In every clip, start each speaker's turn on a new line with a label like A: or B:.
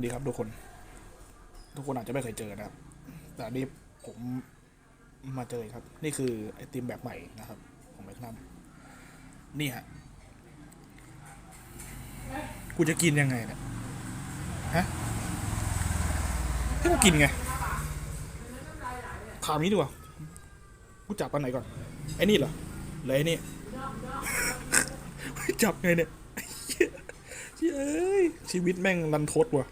A: ดีครับทุกคน ทุกคนอาจจะไม่เคยเจอนะครับ แต่นี่ผมมาเจอครับ นี่คือไอติมแบบใหม่นะครับของแมกนัมนี่ฮะกูจะกินยังไงเนี่ยฮะให้กูกินไงถามนี้ดีกว่ากูจับอันไหนก่อนไอ้นี่เหรอหรือไอ้นี่จับไงเนี่ยเฮ้ยชีวิตแม่งรันทดว่ะ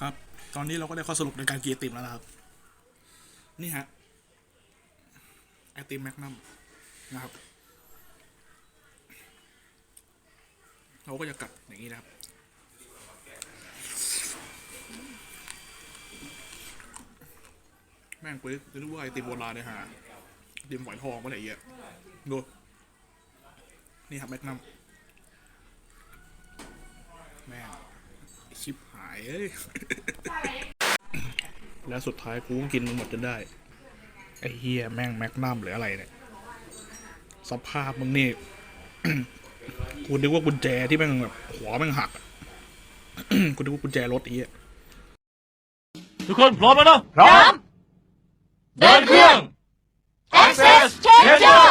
A: ครับ ตอนนี้เราก็ได้ข้อสรุปในการกินไอติมแล้วนะครับ นี่ฮะไอติมแมกนัมนะครับ เราก็จะกัดอย่างนี้นะครับแม่งไปรู้ว่าไอติมโบราณเนี่ยฮะไอติมฝอยทองมาไหนเยอะดูนี่ครับแมกนัมแม่ง ชิบหายเอ้ย แล้วสุดท้ายกูก็กินมันหมดจนได้ ไอ้เฮียแม่งแมกนัมหรืออะไรเนี่ย สภาพมึงนี่ กูนึกว่ากุญแจที่แม่งแบบหัวแม่งหักอะ กูนึกว่ากุญแจรถอีอะ
B: ทุกคนพร้อมแล้วนะพร้อม เดินเครื่อง Access Changer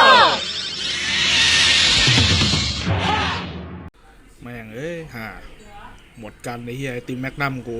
A: แม่งเอ้ยห่า หมดกันไอ้เฮียไอติมแมกนัมกู